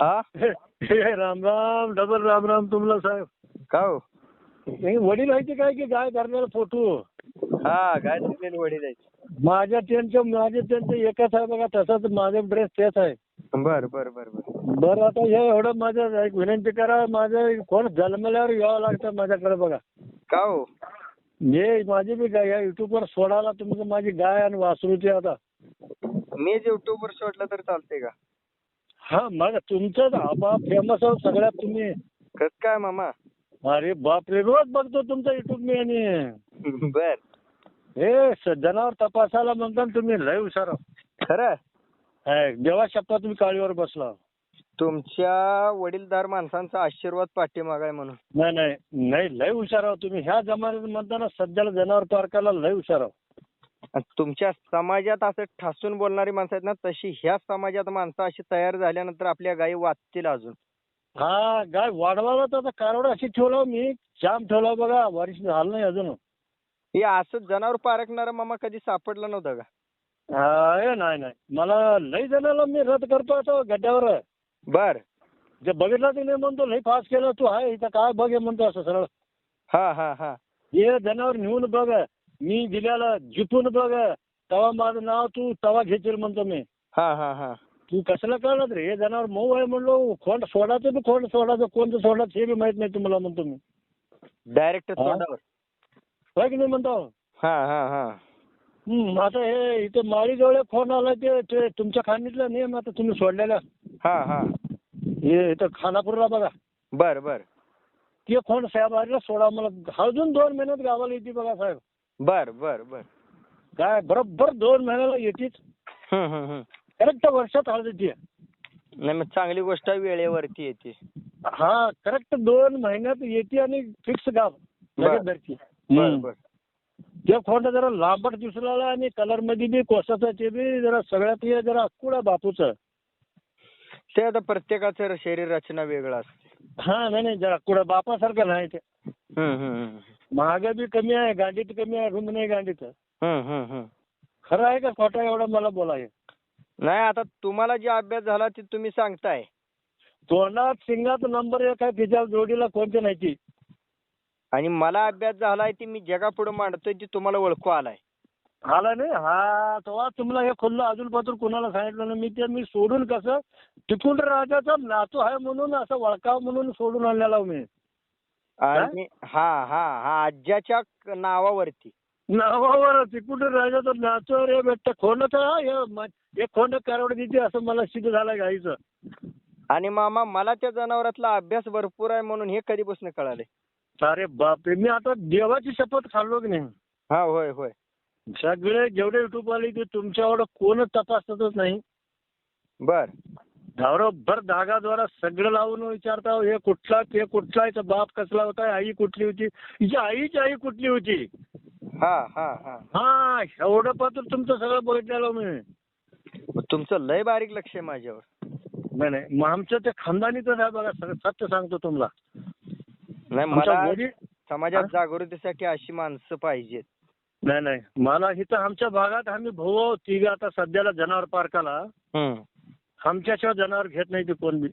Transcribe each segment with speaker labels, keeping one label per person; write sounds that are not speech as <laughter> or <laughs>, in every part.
Speaker 1: हा?
Speaker 2: राम राम डबल राम राम तुम्हाला साहेब.
Speaker 1: का हो?
Speaker 2: हे वडील ते काय की गाय करणारा फोटो.
Speaker 1: हा काय दिलेले वडील आहेत.
Speaker 2: माझ्या त्यांच्या माझे त्यांचं एकच आहे बघा तसाच माझा ड्रेस तेच आहे.
Speaker 1: बर बर बर बर.
Speaker 2: बरं आता हे एवढं माझं एक विनंती करा माझं कोण जन्मल्यावर यावं लागतं माझ्याकडे बघा.
Speaker 1: का हो?
Speaker 2: हे माझी बी गाय या युट्यूबवर सोडायला तुमचं माझी गाय आणि वासरूची आता.
Speaker 1: मी युट्यूब वर सोडलं तर चालते का?
Speaker 2: हा मग तुमचंच आबा फेमस आहोत सगळ्यात तुम्ही.
Speaker 1: कस काय मामा?
Speaker 2: अरे बापरे रोज बघतो तुमचा युट्यूब मी आणि.
Speaker 1: बर.
Speaker 2: हे स- जनावर तपासायला म्हणता ना तुम्ही लय हुशार आहो.
Speaker 1: खरं?
Speaker 2: हाय, देवा शपथ तुम्ही काळीवर बसला
Speaker 1: तुमच्या वडीलधार माणसांचा आशीर्वाद पाठीमाग आहे म्हणून.
Speaker 2: नाही नाही नाही लय हुशार आहो तुम्ही. ह्या जमान्यात म्हणताना सध्याला जनावर पार्काला लय हुशार आहो.
Speaker 1: आणि तुमच्या समाजात असं ठासून बोलणारी माणसं आहेत ना तशी ह्या समाजात माणसं अशी तयार झाल्यानंतर आपल्या गायी वाचतील अजून.
Speaker 2: हा गाय वाढवायला तर आता कारवड अशी ठेवला मी जाम ठेवला बघा वर्ष झालं नाही अजून.
Speaker 1: हे असं जनावर पारखणारा मामा कधी सापडलं नव्हतं का?
Speaker 2: हा, नाही नाही. मला लय जणाला मी रद्द करतो आता गड्ड्यावर.
Speaker 1: बर.
Speaker 2: जे बघितलं ते नाही म्हणतो लय फास्ट केलं तू आहे इथं काय बघ हे म्हणतो असं सरळ.
Speaker 1: हा हा हा.
Speaker 2: हे जनावर नेऊन बघ मी दिल्याला जिपून बघ तवा माझं नाव तू तवा घेशील म्हणतो मी.
Speaker 1: हा हा हा.
Speaker 2: तू कसलं कळलं रे? हे जनावर मऊ आहे म्हणलो खोंड सोडायचं बी खोंड सोडायचं कोणतं सोडायचं हे बी माहीत नाही तुम्हाला म्हणतो मी.
Speaker 1: डायरेक्ट? तोंडावर.
Speaker 2: होय की नाही म्हणतो?
Speaker 1: हा हा हा.
Speaker 2: हम्म आता हे इथे माळीजवळ खोंड आला ते ते तुमच्या खाणीतलं नाही आता तुम्ही सोडलेलं.
Speaker 1: हा हा.
Speaker 2: हे इथं खानापूरला बघा.
Speaker 1: बर बर.
Speaker 2: ते खोंड साहेब आले सोडा मला अजून दोन महिन्यात गावाला येते बघा साहेब.
Speaker 1: बर बर बर.
Speaker 2: काय बरोबर दोन महिन्याला येतेच.
Speaker 1: हम्म, हम्म, हम्म.
Speaker 2: करेक्ट वर्षात हळद येते.
Speaker 1: नाही मग चांगली गोष्ट आहे, वेळेवरती येते.
Speaker 2: हा करेक्ट दोन महिन्यात येते आणि फिक्स गाव
Speaker 1: बर.
Speaker 2: लगेच धरती.
Speaker 1: बर
Speaker 2: हम्म.
Speaker 1: बर.
Speaker 2: ते खोंड जरा लांबट दिसला आणि कलरमध्ये बी कोसाचं ते बी जरा सगळ्यात हे जरा कुडा बापूचं.
Speaker 1: ते आता प्रत्येकाचं शरीर रचना वेगळं असते.
Speaker 2: हा नाही नाही जरा कुडा बापासारखं नाही ते.
Speaker 1: हम्म, हम्म, हम्म.
Speaker 2: महाग बी कमी आहे गांडीत कमी आहे रूम नाही गांडीत. खरं आहे का खोटं एवढं मला बोलाय
Speaker 1: नाही आता तुम्हाला जे अभ्यास झाला ते तुम्ही सांगताय.
Speaker 2: तोंडात सिंगात नंबर एक आहे तिच्या जोडीला कोणते नाही ती?
Speaker 1: आणि मला अभ्यास झालाय ते मी जगापुढे मांडतोय ते तुम्हाला ओळखू आलाय.
Speaker 2: आला नाही? हा तेव्हा तुम्हाला हे खुल्लं अजून पात्र कुणाला सांगितलं ना मी ते मी सोडून कसं टिपून राजाचा नातू आहे म्हणून असं वळकाव म्हणून सोडून आणलेला मी.
Speaker 1: आणि हा हा हा आज्याच्या क- नावावरती.
Speaker 2: नावावर टिपून राजाचा नातू रे भेटत खोंड हे खोंड कारवड देते असं मला सिद्ध झालं गाईचं.
Speaker 1: आणि मामा मला त्या जनावरातला अभ्यास भरपूर आहे म्हणून हे कधीपासून कळाले
Speaker 2: अरे बापरे! मी आता देवाची शपथ खाल्लो की नाही?
Speaker 1: हा होय होय.
Speaker 2: सगळे जेवढे युट्यूब आले ते तुमच्यावर कोणच तपासतच नाही.
Speaker 1: बर.
Speaker 2: बरोबर धागाद्वारा सगळं लावून विचारता हे कुठला ते कुठला याचा बाप कसला होता आई कुठली होती? हिची आईची आई कुठली होती?
Speaker 1: हा हा हा.
Speaker 2: हा एवढं पात्र तुमचं सगळं बघितलेलं मी.
Speaker 1: तुमचं लय बारीक लक्ष आहे माझ्यावर.
Speaker 2: नाही नाही मग आमचं ते खानदानीच आहे बघा सगळं सत्य सांगतो तुम्हाला.
Speaker 1: नाही
Speaker 2: आमच्या
Speaker 1: मला
Speaker 2: वडील
Speaker 1: समाजात? जागृतीसाठी अशी माणसं पाहिजेत.
Speaker 2: नाही नाही मला इथं आमच्या भागात आम्ही भाऊ तिघ आता सध्याला जनावर पार्काला.
Speaker 1: हम्म.
Speaker 2: आमच्याशिवाय जनावर घेत नाही ते कोण बी.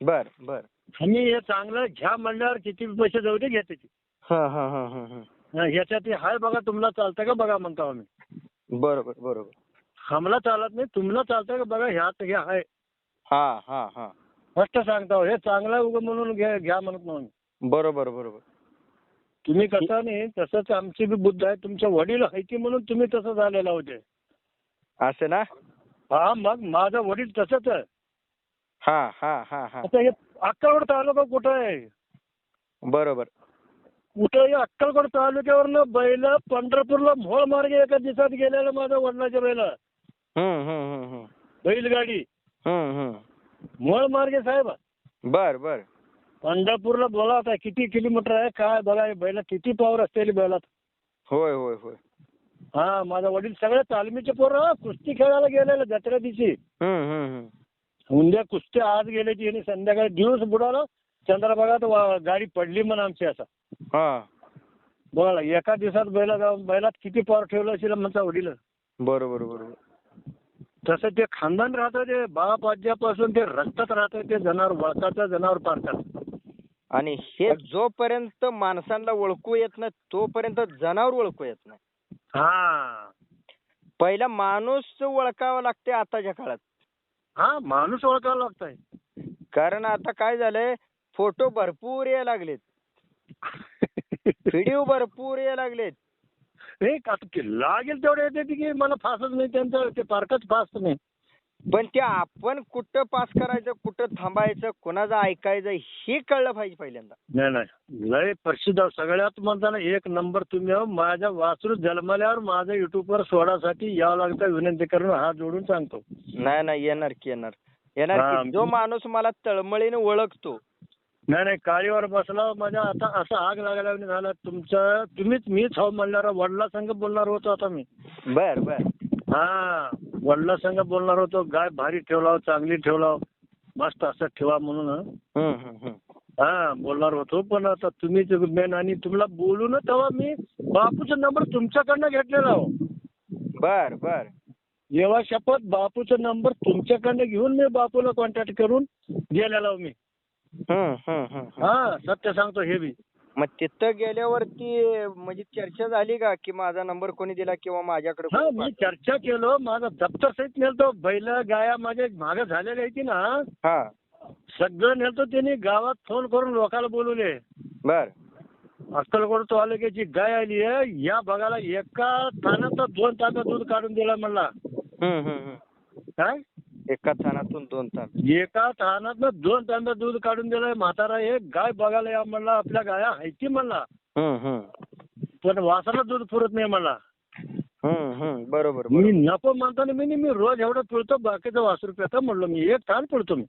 Speaker 1: बर बर.
Speaker 2: आम्ही हे चांगलं घ्या म्हणल्यावर किती पैसे जाऊ दे घेते ते.
Speaker 1: हा हा हा हा हा.
Speaker 2: हा, ह्याच्यात हे हाय बघा तुम्हाला चालतं का बघा म्हणतो आम्ही.
Speaker 1: बरोबर बरोबर.
Speaker 2: आम्हाला चालत नाही तुम्हाला चालतं का बघा ह्यात हे आहे
Speaker 1: हा हा हा.
Speaker 2: फक्त सांगतो हे चांगलं आहे उगं म्हणून घ्या घ्या म्हणत नाही आम्ही.
Speaker 1: बरोबर बरोबर.
Speaker 2: तुम्ही कसं नाही तसंच आमची बी बुद्ध आहे तुमच्या वडील आहे की म्हणून तुम्ही तसं झालेला होते.
Speaker 1: असं ना?
Speaker 2: हा मग माझा वडील तसंच आहे.
Speaker 1: हा हा हा हा.
Speaker 2: आता हे अक्कलकोट तालुका कुठं आहे?
Speaker 1: बरोबर.
Speaker 2: कुठं हे अक्कलकोट तालुक्यावरनं बैल पंढरपूरला मोळ मार्गे एका दिवसात गेलेलं माझ्या वडिलाच्या बैल.
Speaker 1: हम्म हम्म हम्म हम्म.
Speaker 2: बैलगाडी.
Speaker 1: हम्म हम्म.
Speaker 2: मोळ मार्गे साहेब.
Speaker 1: बर बर.
Speaker 2: पंढरपूरला बोला आता किती किलोमीटर आहे काय बघा हे बैल किती पावर असते बैलात?
Speaker 1: होय होय होय.
Speaker 2: हा माझा वडील सगळे तालमीचे पोरं कुस्ती खेळायला गेलेले जत्रा दिवशी.
Speaker 1: हम्म हम्म हम्म.
Speaker 2: उद्या कुस्ती आज गेल्याची आणि संध्याकाळी दिवस बुडाला चंद्रभागात वा- गाडी पडली म्हणून आमची असं.
Speaker 1: हा.
Speaker 2: बघा एका दिवसात बैला बैलात किती पावर ठेवलं असेल म्हणता वडील?
Speaker 1: बरोबर बरोबर.
Speaker 2: तसं ते खानदान राहतं ते बाप आज्यापासून ते रक्तात राहतं ते जनावर वळखाचं जनावर पारतात
Speaker 1: आणि हे जोपर्यंत माणसांना ओळखू येत नाही तोपर्यंत जनावर ओळखू येत नाही.
Speaker 2: हा.
Speaker 1: पहिला माणूस ओळखावा लागते आताच्या काळात.
Speaker 2: हा माणूस ओळखायला लागतंय.
Speaker 1: कारण आता काय झालंय फोटो भरपूर यायला लागलेत. व्हिडिओ भरपूर यायला लागलेत.
Speaker 2: हे का लागेल तेवढे येते की मला फासच नाही त्यांचं ते पार्कच फास नाही.
Speaker 1: पण ते आपण कुठं पास करायचं कुठं थांबायचं कोणाचं ऐकायचं हे कळलं पाहिजे पहिल्यांदा.
Speaker 2: नाही नाही. लय प्रसिद्ध सगळ्यात म्हणताना एक नंबर तुम्ही आहो. माझ्या वासरू जन्मल्यावर माझं युट्यूबवर सोडासाठी यावं लागतं विनंती करून हात जोडून सांगतो.
Speaker 1: नाही नाही. येणार की येणार. येणार
Speaker 2: हा,
Speaker 1: की जो माणूस मला तळमळीने ओळखतो.
Speaker 2: नाही नाही. काळीवर बसला माझ्या. आता असं आग लागायला झालं. तुमचं तुम्हीच मीच हो म्हणणार. वडला संघ बोलणार होतो आता मी.
Speaker 1: बर बर.
Speaker 2: हा वडला संघ बोलणार होतो गाय भारी ठेवला चांगली ठेवला मस्त असं ठेवा म्हणून. हं. हा बोलणार होतो पण आता तुम्हीच मेन आणि तुम्हाला बोलून तेव्हा मी बापूचा नंबर तुमच्याकडनं घेतलेला हो.
Speaker 1: बर बर.
Speaker 2: जेव्हा शपथ बापूचा नंबर तुमच्याकडनं घेऊन मी बापूला कॉन्टॅक्ट करून गेलेला हो मी. हा सत्य सांगतो हे बी.
Speaker 1: मग तिथं गेल्यावरती म्हणजे चर्चा झाली का? की माझा नंबर कोणी दिला किंवा माझ्याकडे
Speaker 2: हा
Speaker 1: कोणी
Speaker 2: मी
Speaker 1: पाठवलं?
Speaker 2: चर्चा केलो. माझा दप्तर सहित नेलतो. बैल गाया माझे मागे झालेले आहे की ना.
Speaker 1: हा.
Speaker 2: सगळं नेलतो त्यांनी. गावात फोन करून लोकांना बोलवले.
Speaker 1: बर.
Speaker 2: अक्कलकोट तालुक्याची गाय आली आहे. या बघायला एका थानात दोन तांब्या दूध काढून दिला म्हणला.
Speaker 1: हम्म, हम्म, हम्म.
Speaker 2: काय?
Speaker 1: एका थानातून दोन तास
Speaker 2: एका थानात दोन तांब्या दूध काढून दिलाय म्हातारा एक गाय बघायला या म्हणला आपल्या गाया हायती म्हणला. पण वासाला दूध पुरत नाही म्हणला.
Speaker 1: बरोबर
Speaker 2: मी. नको म्हणताना मी मी रोज एवढं पिळतो बाकीचं वासरू पिळतो म्हणलो मी एक थान पिळतो मी.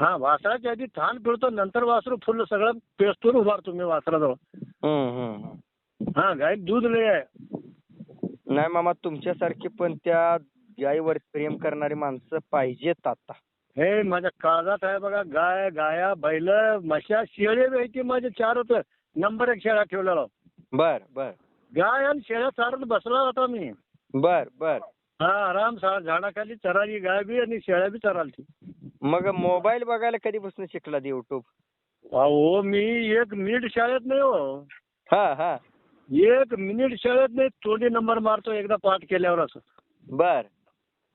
Speaker 2: हा वासराच्या आधी थान पिळतो नंतर वासरू फुल सगळं पेस्तून उभारतो मी वासराजवळ. हा गाय दूध लय आहे
Speaker 1: नाही मामा तुमच्यासारखी पण त्या गायीवर प्रेम करणारी माणसं पाहिजेत आता.
Speaker 2: हे माझ्या काळजात आहे बघा गाय गाया बैल म्हशा शेळे की माझे चार होतं नंबर एक शेळ्या ठेवलेला.
Speaker 1: बर बर.
Speaker 2: गाय आणि शेळ्या चारत बसला होता मी.
Speaker 1: बर बर.
Speaker 2: हा आराम सा झाडाखाली चराली गाय बी आणि शेळ्या बी चरालती.
Speaker 1: मग मोबाईल बघायला कधीपासून शिकला युट्यूब
Speaker 2: अहो मी एक मिनिट शाळेत नाही हो.
Speaker 1: हा हा.
Speaker 2: एक मिनिट शाळेत नाही तोंडी नंबर मारतो एकदा पाठ केल्यावर असं.
Speaker 1: बर.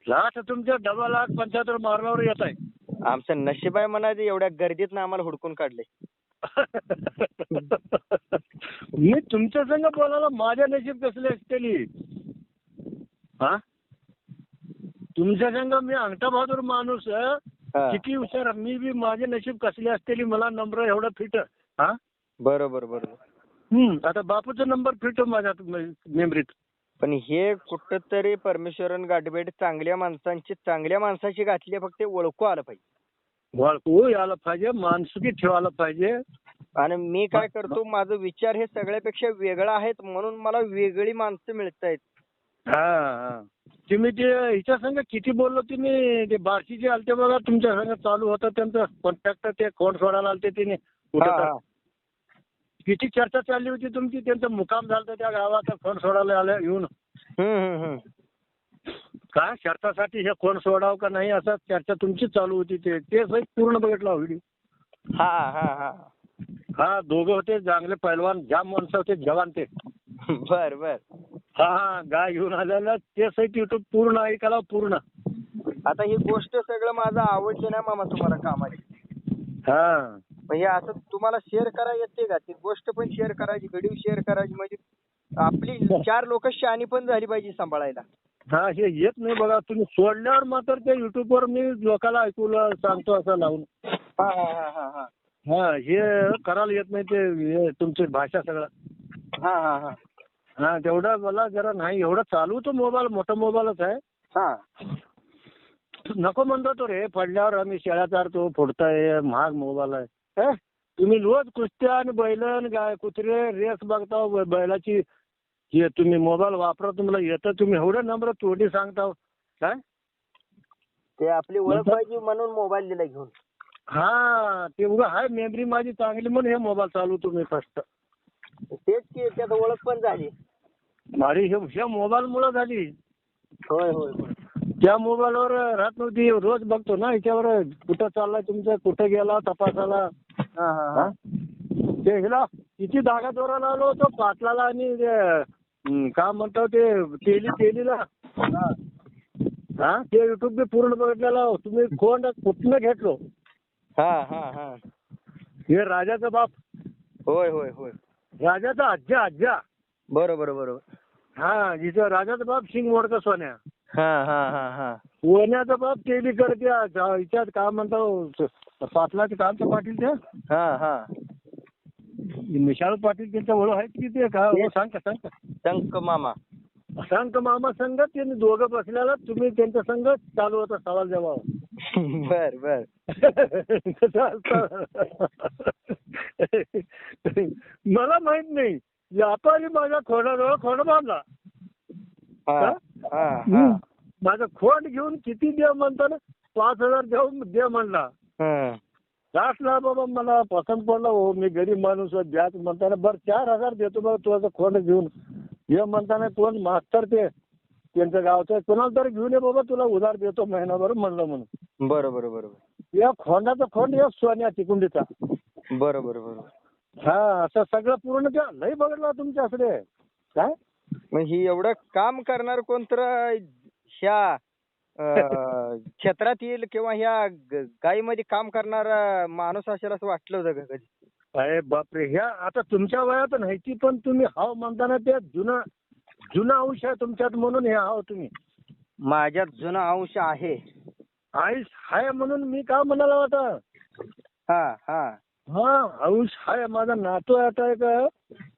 Speaker 2: लाख तुमच्या डबा लाख पंच्याहत्तर मारल्यावर येत आहे.
Speaker 1: आमचं नशीब आहे म्हणायचं एवढ्या गर्दीत आम्हाला हुडकून काढले.
Speaker 2: मी तुमच्या संग बोलायला माझ्या नशीब कसले असतेली? हा? तुमच्या संग मी अंगठा बहादूर माणूस.
Speaker 1: हा,
Speaker 2: किती हुशार मी बी माझे नशीब कसले असतेली मला नंबर एवढा फिट हा?
Speaker 1: बरोबर बरोबर.
Speaker 2: हम्म, आता बापूचा नंबर फिट माझ्या मेमरीत.
Speaker 1: पण हे कुठंतरी परमेश्वरन गाठभेट चांगल्या माणसांची चांगल्या माणसाची घातली आहे, फक्त ओळखू आलं पाहिजे.
Speaker 2: ओळखू यायला पाहिजे माणसुकी ठेवायला पाहिजे.
Speaker 1: आणि मी काय करतो माझं विचार हे सगळ्यापेक्षा वेगळा आहेत म्हणून मला वेगळी माणसं मिळत आहेत.
Speaker 2: हा हा. तुम्ही ते हिच्या संग किती बोललो तुम्ही? ते बार्शीचे आलते बघा तुमच्या संग चालू होतं त्यांचं कॉन्टॅक्ट ते कोण सोडायला आलते तिने? कुठं तर. किती चर्चा चालली होती तुमची? त्यांचा मुकाम झाला त्या गावात कोण सोडायला आलं? येऊन. काय शर्तासाठी हे कोण सोडावं का नाही असं चर्चा तुमची चालू होती ते. ते सहित पूर्ण बघितला व्हिडिओ
Speaker 1: हा हा हा.
Speaker 2: हा दोघं होते चांगले पैलवान जाम माणसं होते जवान ते.
Speaker 1: बर बर.
Speaker 2: हा हा गाय घेऊन आलेला ते सहित युट्यूब पूर्ण ऐकायला पूर्ण.
Speaker 1: आता ही गोष्ट सगळं माझं आवडली ना मामा तुम्हाला कामाची?
Speaker 2: हा.
Speaker 1: हे असं तुम्हाला शेअर करा येते का? ती गोष्ट पण शेअर करायची व्हिडिओ शेअर करायची. म्हणजे आपली चार लोक शहाणी पण झाली पाहिजे सांभाळायला.
Speaker 2: हा हे येत नाही बघा. तुम्ही सोडल्यावर मात्र ते युट्यूबवर मी लोकांना ऐकू सांगतो असं लावून.
Speaker 1: हा हा हा हा हा.
Speaker 2: हा हे करायला येत नाही ते हे तुमची भाषा सगळं.
Speaker 1: हा हा हा.
Speaker 2: हा तेवढं मला जरा नाही एवढं चालू तो मोबाईल मोठा मोबाईलच आहे.
Speaker 1: हा.
Speaker 2: नको म्हणतो तो रे पडल्यावर आम्ही शेळ्या चारतो फोडताय महाग मोबाईल आहे? तुम्ही रोज कुस्त्या आणि बैल आणि गाय कुत्रे रेस बघता बैलाची हे तुम्ही मोबाईल वापरा तुम्हाला येतं तुम्ही एवढं नंबर तोडी सांगता काय?
Speaker 1: ते आपली ओळख पाहिजे म्हणून मोबाईल दिला घेऊन.
Speaker 2: हा ते उगा हाय मेमरी माझी चांगली म्हणून हे मोबाईल चालू तुम्ही फर्स्ट
Speaker 1: तेच की त्यात ओळख पण झाली.
Speaker 2: माझी हे मोबाईल मुळे झाली.
Speaker 1: होय होय होय.
Speaker 2: त्या मोबाईलवर राहत नव्हती रोज बघतो ना याच्यावर कुठं चाललाय तुमचं कुठं गेला तपासाला?
Speaker 1: हा हा
Speaker 2: हा? ते हिला किती धागा दोराला आलो होतो पाटलाला आणि ते, हं, काय म्हणतो ते तेली तेलीला?
Speaker 1: हा?
Speaker 2: हा ते युट्यूब बी पूर्ण बघितलेलं तुम्ही कोण कुठनं घेतलो?
Speaker 1: हा हा हा.
Speaker 2: हे राजाचा बाप.
Speaker 1: होय होय होय.
Speaker 2: राजाचा आज्जा आज्जा.
Speaker 1: बरोबर बरोबर.
Speaker 2: हा जिथं राजाचा बाप सिंग मोडका सोन्या.
Speaker 1: हा हा हा हा.
Speaker 2: सोन्याचा बाप तेली करते. हिच्यात काय म्हणतो पाटलाचे कामचं पाटील ते.
Speaker 1: हा हा.
Speaker 2: विशाल पाटील त्यांच्या ओळख आहेत की ते का हो, सांग का सांग. का
Speaker 1: टंक मामा.
Speaker 2: सांग का मामा संघ त्यांनी दोघं बसलेला तुम्ही त्यांच्या संघ चालू होता सवाल जवाब
Speaker 1: बर बर? <laughs>
Speaker 2: मला माहीत नाही. व्यापारी माझ्या खोडाजवळ खोड बांधला. माझं खोड घेऊन किती दे म्हणताना पाच हजार देऊन दे म्हणला.
Speaker 1: हं.
Speaker 2: लास्टला बाबा मला पसंत पडला हो मी गरीब माणूस आहे, द्याच म्हणताना बरं चार हजार देतो बघ तुझं खोड घेऊन. ये म्हणताना कोण मास्तर ते त्यांचं गावचं कोणाला तरी घेऊन ये बाबा तुला उधार देतो महिनाभर म्हणलं म्हणून.
Speaker 1: बरोबर बरोबर
Speaker 2: या खोंडाचा खोंड या सोन्या तिकुंडीचा.
Speaker 1: बरोबर बरोबर
Speaker 2: हा असं सगळं पूर्ण त्या लई बघितला तुमच्याकडे. काय?
Speaker 1: मग ही एवढं काम करणार कोण तर ह्या अं, <laughs> क्षेत्रात येईल किंवा ह्या ग- गाईमध्ये काम करणारा माणूस असेल असं वाटलं होतं का कधी?
Speaker 2: अरे बापरे ह्या आता तुमच्या वयात नाही ती पण तुम्ही हाव म्हणताना ते जुना जुना अंश आहे तुमच्यात म्हणून हे हाव तुम्ही.
Speaker 1: माझ्यात जुना अंश आहे.
Speaker 2: आईस हाय म्हणून मी का म्हणाला होता?
Speaker 1: हा हा.
Speaker 2: हा अंश हाय माझा नातू आहे आता एक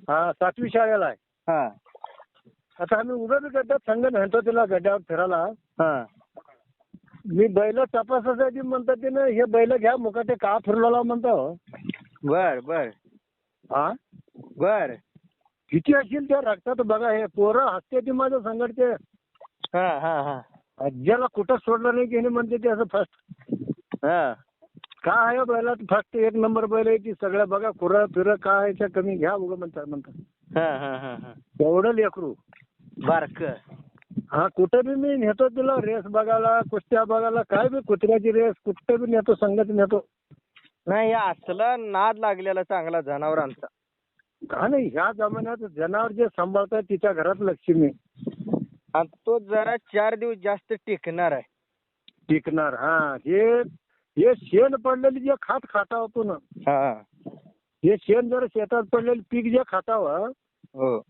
Speaker 2: हा सातवी शाळेला आहे.
Speaker 1: हा.
Speaker 2: आता आम्ही उभं बी गड्ड्यात संघ नेतो तिला गड्ड्यावर फिरायला.
Speaker 1: हा.
Speaker 2: मी बैल तपासासाठी म्हणतात ते ना हे बैल घ्या मुकाटे का फिरलेला म्हणतो.
Speaker 1: बर बर.
Speaker 2: हा?
Speaker 1: बर.
Speaker 2: किती असतील त्या रक्तात बघा हे पोरं हसते ती माझ्या संघटचे
Speaker 1: हा हा हा.
Speaker 2: ज्याला कुठं सोडलं नाही की हे म्हणते ते असं फर्स्ट
Speaker 1: हा.
Speaker 2: काय आहे बैलात फर्स्ट एक नंबर बैल आहे की सगळं बघा खुरं फिरं काय आहे ते कमी घ्या उगं म्हणतात म्हणतात.
Speaker 1: हा हा हा हा.
Speaker 2: एवढं लेकरू.
Speaker 1: बारक.
Speaker 2: हा कुठं बी मी नेतो तुला रेस बघायला कुस्त्या बघायला काय बी कुत्र्याची रेस कुठं बी नेतो संगत नेतो.
Speaker 1: नाही हे असला नाद लागलेला चांगला जनावरांचा
Speaker 2: का नाही ह्या जमान्यात जनावर जे सांभाळतात तिच्या घरात लक्ष्मी.
Speaker 1: आणि तो जरा चार दिवस जास्त टिकणार आहे.
Speaker 2: टिकणार हा. हे हे शेण पडलेली जे खात खाता होतो ना.
Speaker 1: हा.
Speaker 2: हे शेण जर शेतात पडलेलं पीक जे खातावं
Speaker 1: हो.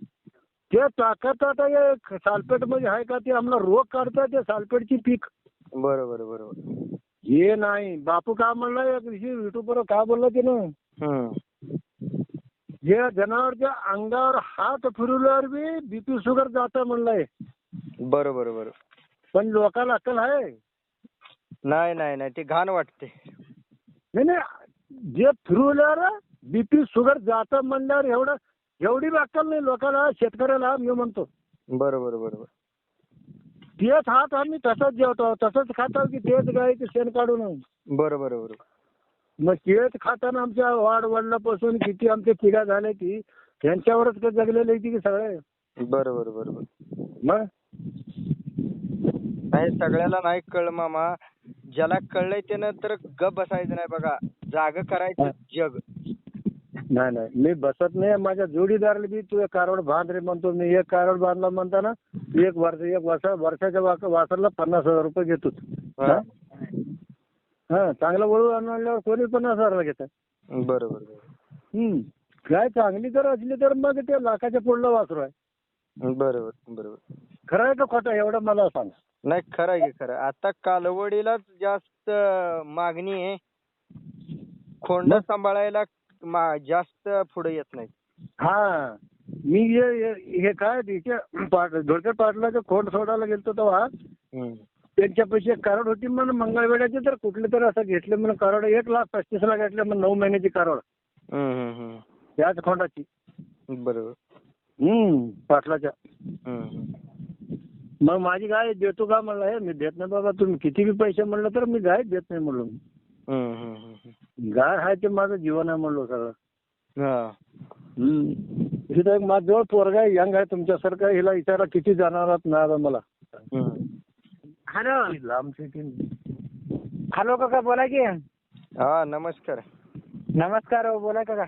Speaker 2: ते टाकत आता हे सालपेटमध्ये आहे का ते आम्हाला रोग काढतात ते सालपेटची पीक.
Speaker 1: बरोबर बरोबर.
Speaker 2: हे नाही. बापू का म्हणला एक दिवशी युट्यूबवर का बोलला ते ना
Speaker 1: हम्म.
Speaker 2: जे जनावरच्या अंगावर हात फिरवल्यावर बी बीपी शुगर जातं म्हणलंय.
Speaker 1: बरोबर बरोबर
Speaker 2: पण लोकांना अक्कल आहे?
Speaker 1: नाही नाही नाही. ते घाण वाटते.
Speaker 2: नाही नाही. जे फिरवल्यावर बीपी शुगर जातं म्हणल्यावर एवढं एवढी बी अक्कल नाही लोकांना शेतकऱ्याला मी म्हणतो.
Speaker 1: बरोबर बरोबर.
Speaker 2: तेच हात आम्ही तसंच जेवतो तसंच खातो की तेच गायचं शेण काढून
Speaker 1: बरोबर बरोबर.
Speaker 2: मग तेच खाताना आमच्या वाढ वडिलापासून किती आमच्या पिढ्या झाल्या की यांच्यावरच का जगलेले की सगळे?
Speaker 1: बरोबर बरोबर.
Speaker 2: मग?
Speaker 1: नाही सगळ्याला नाही कळलं मामा. ज्याला कळलंय त्यानं तर गप बसायचं नाही बघा. जाग करायचं जग.
Speaker 2: नाही नाही. मी बसत नाही. माझ्या जोडीदाराला बी तू एक कारवड बांध रे म्हणतो. मी एक कारवड बांधला म्हणताना एक वर्ष एक वर्ष वर्षाच्या वाक- वासरला पन्नास हजार रुपये घेतो.
Speaker 1: हा.
Speaker 2: हा? चांगला वळू आणल्यावर कोणी पन्नास हजारला घेतात
Speaker 1: बरोबर बरोबर.
Speaker 2: हम्म. काय चांगली जर असली तर मग ते लाखाच्या पुढलं वासरू आहे.
Speaker 1: बरोबर बरोबर.
Speaker 2: खरं आहे का खोटं आहे? एवढं मला सांग.
Speaker 1: नाही खरं आहे की खरं आहे. आता कालवडीलाच जास्त मागणी आहे. खोंड? सांभाळायला मा- जास्त पुढे येत नाही
Speaker 2: हा. मी हे हे- हे काय तिथे पाट धोळकर पाटलाचं खोंड सोडायला गेलतो तेव्हा. त्यांच्या पैसे एक कराड होती म्हणून मंगळवेड्याची तर कुठले तर असं घेतले म्हणून कराड एक लाख पस्तीस ला घेतले म्हणून नऊ महिन्याची कराड. त्याच खोंडाची.
Speaker 1: बरोबर.
Speaker 2: हम्म पाटलाच्या.
Speaker 1: हम्म.
Speaker 2: मग माझी गाय देतो का म्हणलं हे मी देत नाही बाबा तुम्ही किती बी पैसे म्हणलं तर मी गाय देत नाही म्हणलो.
Speaker 1: हम्म, हम्म, हम्म.
Speaker 2: गाय आहे ते माझं जीवन आहे म्हणलो सगळं.
Speaker 1: हा.
Speaker 2: हम्म. इथं एक माझ्याजवळ पोरगा आहे यंग आहे तुमच्यासारखं हिला विचारा किती जाणार आहात नाही बा मला.
Speaker 3: हॅलो.
Speaker 2: लांबची ती
Speaker 3: हॅलो काका बोला की.
Speaker 1: हा नमस्कार.
Speaker 3: नमस्कार हो बोला काका.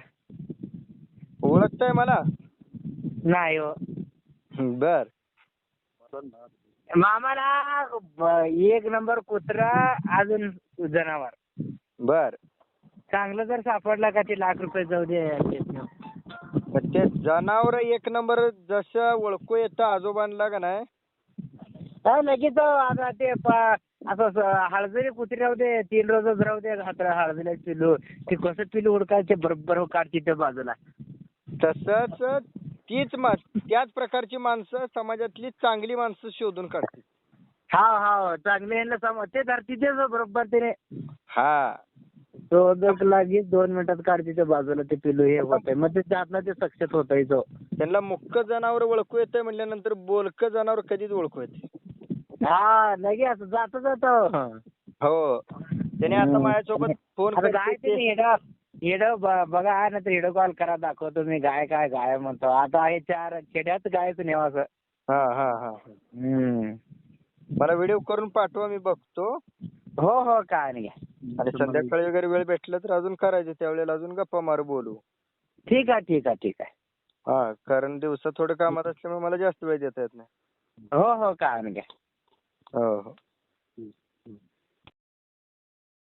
Speaker 1: ओळखताय मला?
Speaker 3: नाही हो.
Speaker 1: बर.
Speaker 3: मामाला ब- एक नंबर कुत्रा अजून जनावर.
Speaker 1: बर.
Speaker 3: चांगलं जर सापडला का ते लाख रुपये जाऊ दे
Speaker 1: ते जनावर एक नंबर जसं ओळखू येतं आजोबांना का नाही?
Speaker 3: हा, लगेच आता ते प- असं स- हळदरी कुत्री राहू दे तीन रोजच राहू दे हात्र हळदीला पिलू. ते कसं पिलू उडकायचे बरोबर काढते त्या बाजूला.
Speaker 1: तसंच तीच मा त्याच प्रकारची माणसं समाजातली चांगली माणसं शोधून काढतील.
Speaker 3: हा हा चांगले यांना समज ते धरती तेच बरोबर त्याने
Speaker 1: हा.
Speaker 3: लागेल दोन मिनिटात त्या बाजूला ते पिलू हे होतंय. मग ते त्यातनं ते सक्षत होतंय तो
Speaker 1: त्यांना मुक्क जनावर ओळखू येतंय म्हटल्यानंतर बोलक जनावर कधीच ओळखू येते
Speaker 3: हा लगे असं जात जात.
Speaker 1: हो. त्याने आता माझ्यासोबत फोन
Speaker 3: गाय
Speaker 1: करते
Speaker 3: ते. हेड बघा आहे ना तर हेड कॉल करा दाखवतो मी गाय काय गाय म्हणतो. आता आहे चार खेड्यात गायचं नेवास
Speaker 1: हा हा हा मला व्हिडिओ करून पाठवा मी बघतो.
Speaker 3: हो हो काय नाही
Speaker 1: आणि संध्याकाळी वगैरे वेळ भेटला तर अजून करायचे त्यावेळेला अजून गप्पा मारू बोलू.
Speaker 3: ठीक आहे ठीक आहे ठीक आहे.
Speaker 1: हा कारण दिवसात थोडं कामात असल्यामुळे मला जास्त वेळ देता येत नाही.
Speaker 3: हो हो काय नाही
Speaker 1: हो हो.